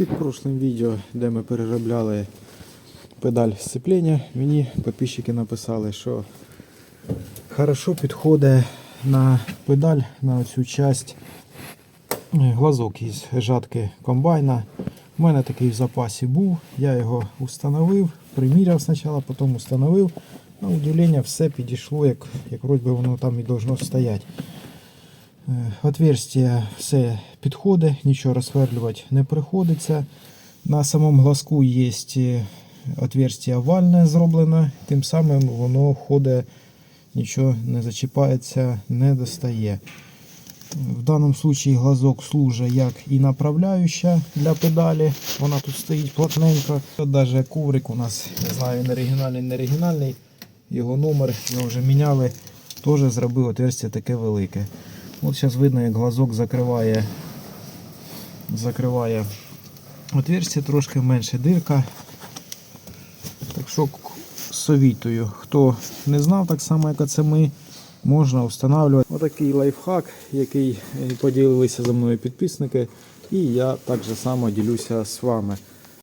Під прошлим відео, де ми переробляли педаль сцеплення, мені підписчики написали, що хорошо підходить на педаль на цю часть глазок із жатки комбайна. У мене такий в запасі був, я його установив, приміряв спочатку, потім установив. На удивлення все підійшло, як, як вроді воно там і должно стояти. Е, Отверстие все підходить, нічого розсверлювати не приходиться. На самому глазку є е, отверстие овальне зроблено, тим самим воно ходить, нічого не зачіпається, не достає. В даному случаї глазок служить як і направляюча для педалі. Вона тут стоїть плотненько. Навіть коврик у нас, не знаю, він оригінальний, не оригінальний. Його номер, його вже міняли. Теж зробив отверстие таке велике. От зараз видно, як глазок закриває, закриває отверстие, трошки менше дирка. Так що совітую. Хто не знав, так само, як це ми, можна встановлювати. Отакий лайфхак, який е, поділилися за мною підписники. І я так само ділюся з вами.